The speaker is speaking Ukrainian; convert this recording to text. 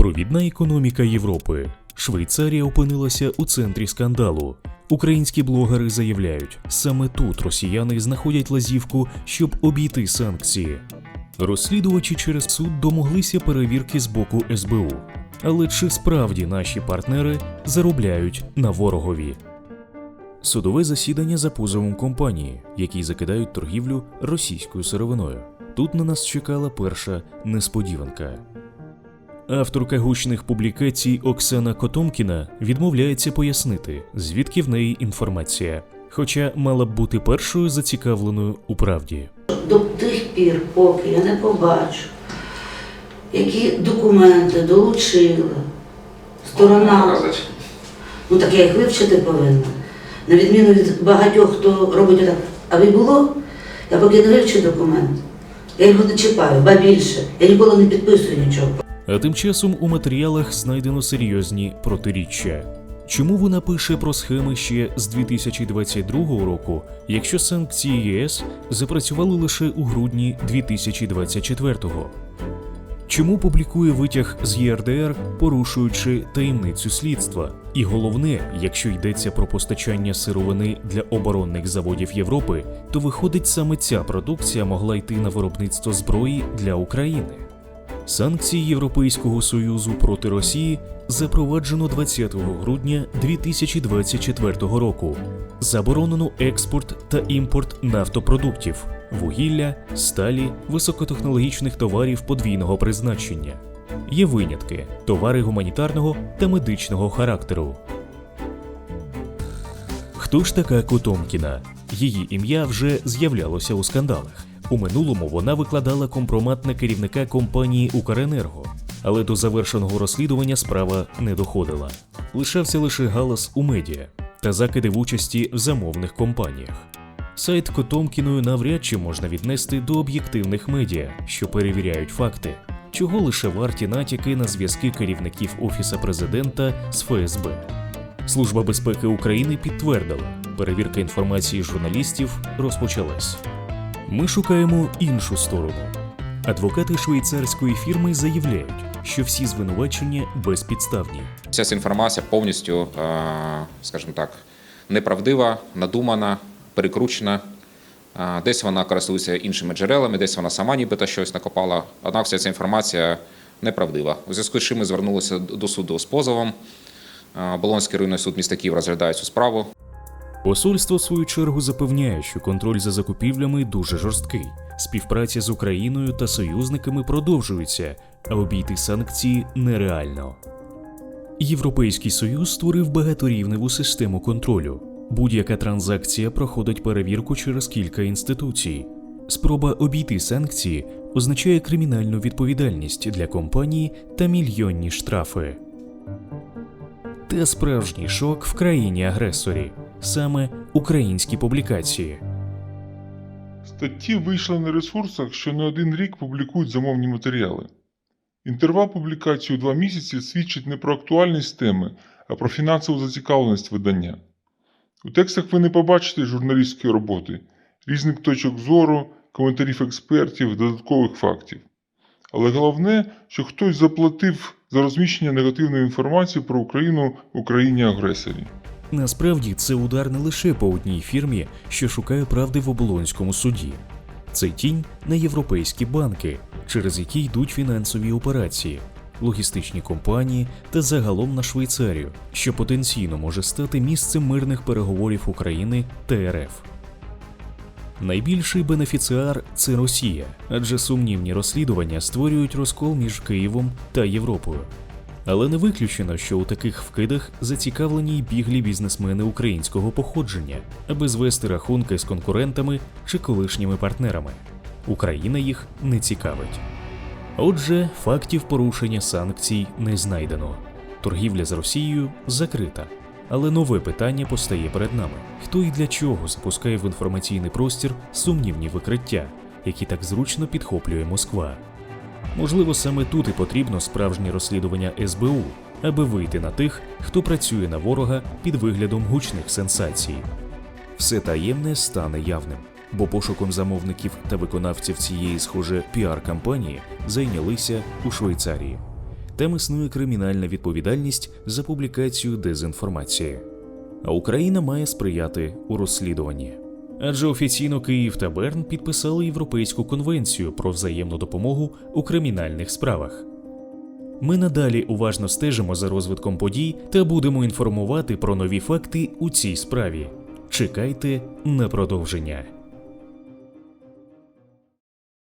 Провідна економіка Європи. Швейцарія опинилася у центрі скандалу. Українські блогери заявляють, саме тут росіяни знаходять лазівку, щоб обійти санкції. Розслідувачі через суд домоглися перевірки з боку СБУ. Але чи справді наші партнери заробляють на ворогові? Судове засідання за позовом компанії, які закидають торгівлю російською сировиною. Тут на нас чекала перша несподіванка. Авторка гучних публікацій Оксана Котомкіна відмовляється пояснити, звідки в неї інформація, хоча мала б бути першою зацікавленою у правді. До тих пір, поки я не побачу, які документи долучила сторона, ну так я їх вивчити повинна. На відміну від багатьох, хто робить так, а ви було, я поки не вивчу документ, я його не чіпаю, ба більше, я ніколи не підписую нічого. А тим часом у матеріалах знайдено серйозні протиріччя. Чому вона пише про схеми ще з 2022 року, якщо санкції ЄС запрацювали лише у грудні 2024-го? Чому публікує витяг з ЄРДР, порушуючи таємницю слідства? І головне, якщо йдеться про постачання сировини для оборонних заводів Європи, то виходить саме ця продукція могла йти на виробництво зброї для України. Санкції Європейського Союзу проти Росії запроваджено 20 грудня 2024 року. Заборонено експорт та імпорт нафтопродуктів, вугілля, сталі, високотехнологічних товарів подвійного призначення. Є винятки товари гуманітарного та медичного характеру. Хто ж така Котомкіна? Її ім'я вже з'являлося у скандалах. У минулому вона викладала компромат на керівника компанії Укренерго, але до завершеного розслідування справа не доходила. Лишався лише галас у медіа та закиди в участі в замовних компаніях. Сайт Котомкіною навряд чи можна віднести до об'єктивних медіа, що перевіряють факти, чого лише варті натяки на зв'язки керівників Офіса президента з ФСБ. Служба безпеки України підтвердила, перевірка інформації журналістів розпочалась. Ми шукаємо іншу сторону. Адвокати швейцарської фірми заявляють, що всі звинувачення безпідставні. Ця інформація повністю, е, скажімо так, неправдива, надумана, перекручена. Е, Десь вона користується іншими джерелами, десь вона сама нібито щось накопала. Однак вся ця інформація неправдива. У зв'язку з чим ми звернулися до суду з позовом. Е, Болонський районний суд міста Київ розглядає цю справу. Посольство, в свою чергу, запевняє, що контроль за закупівлями дуже жорсткий. Співпраця з Україною та союзниками продовжується, а обійти санкції нереально. Європейський союз створив багаторівневу систему контролю. Будь-яка транзакція проходить перевірку через кілька інституцій. Спроба обійти санкції означає кримінальну відповідальність для компанії та мільйонні штрафи. Та справжній шок в країні-агресорі саме українські публікації. Статті вийшли на ресурсах, що не один рік публікують замовні матеріали. Інтервал публікації у два місяці свідчить не про актуальність теми, а про фінансову зацікавленість видання. У текстах ви не побачите журналістської роботи, різних точок зору, коментарів експертів, додаткових фактів. Але головне, що хтось заплатив за розміщення негативної інформації про Україну в Україні-агресорі. Насправді це удар не лише по одній фірмі, що шукає правди в оболонському суді. Це тінь на європейські банки, через які йдуть фінансові операції, логістичні компанії та загалом на Швейцарію, що потенційно може стати місцем мирних переговорів України та РФ. Найбільший бенефіціар це Росія, адже сумнівні розслідування створюють розкол між Києвом та Європою. Але не виключено, що у таких вкидах зацікавлені й біглі бізнесмени українського походження, аби звести рахунки з конкурентами чи колишніми партнерами. Україна їх не цікавить. Отже, фактів порушення санкцій не знайдено. Торгівля з Росією закрита. Але нове питання постає перед нами: хто і для чого запускає в інформаційний простір сумнівні викриття, які так зручно підхоплює Москва? Можливо, саме тут і потрібно справжнє розслідування СБУ, аби вийти на тих, хто працює на ворога під виглядом гучних сенсацій. Все таємне стане явним, бо пошуком замовників та виконавців цієї, схоже, піар-кампанії зайнялися у Швейцарії. там існує кримінальна відповідальність за публікацію дезінформації. А Україна має сприяти у розслідуванні. Адже офіційно Київ та Берн підписали Європейську конвенцію про взаємну допомогу у кримінальних справах. Ми надалі уважно стежимо за розвитком подій та будемо інформувати про нові факти у цій справі. Чекайте на продовження.